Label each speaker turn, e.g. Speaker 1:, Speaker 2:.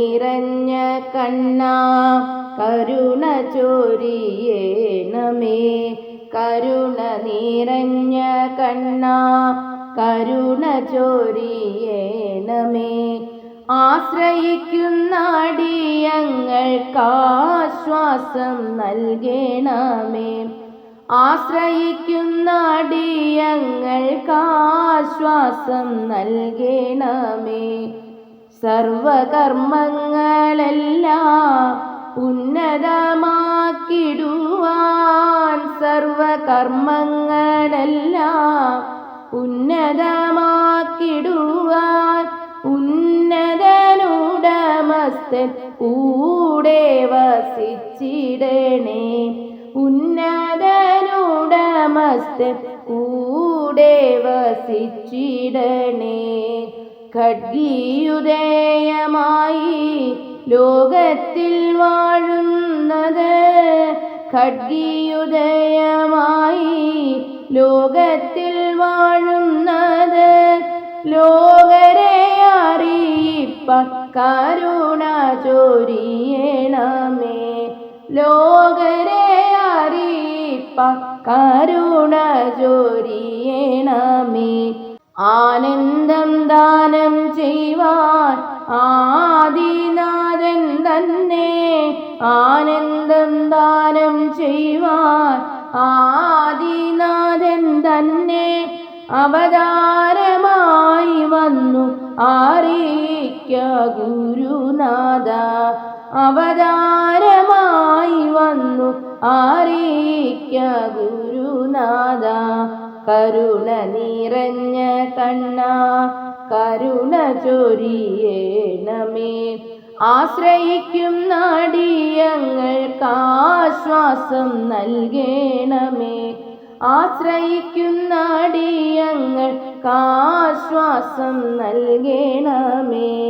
Speaker 1: നിറഞ്ഞ കണ്ണ കരുണ ചോരിയേണമേ. കരുണ നിറഞ്ഞ കണ്ണ കരുണ ചോരിയേണമേ. ആശ്രയിക്കുന്ന അടിയങ്ങൾക്കാശ്വാസം നൽകണമേ. ആശ്രയിക്കുന്ന അടിയങ്ങൾക്കാശ്വാസം നൽകണമേ. സർവകർമ്മങ്ങളെല്ലാം ഉന്നതമാക്കിടുവാൻ സർവകർമ്മങ്ങളെല്ലാം ഉന്നതമാക്കിടുവാൻ ഉന്നതനുടമസ്ഥൻ കൂടെ വസിച്ചിടണേ. ഉന്നതനുടമസ്ഥൻ കൂടെ വസിച്ചിടണേ. ഖഡ്ഗിയുദയമായി ലോകത്തിൽ വാഴുന്നത് ഖഡ്ഗീയുദേയമായി ലോകത്തിൽ വാഴുന്നത് ലോകരെ അറിയിപ്പ കരുണ ചൊരിയണമേ. ലോകരെ അറിയിപ്പ കരുണ ചൊരിയണമേ. ആനന്ദ ചെയ്യുവാൻ ആദിനാഥൻ തന്നെ ആനന്ദം ദാനം ചെയ്യുവാൻ ആദിനാഥൻ തന്നെ അവതാരമായി വന്നു. ആറിക്ക ഗുരുനാഥ? അവതാരമായി വന്നു. ആറിക്ക ഗുരുനാഥ? കരുണ നിറഞ്ഞ കണ്ണ കരുണ ചൊരിയേണമേ. ആശ്രയിക്കും നാടിയങ്ങൾക്കാശ്വാസം നൽകണമേ. ആശ്രയിക്കുന്ന അടിയങ്ങൾക്കാശ്വാസം നൽകണമേ.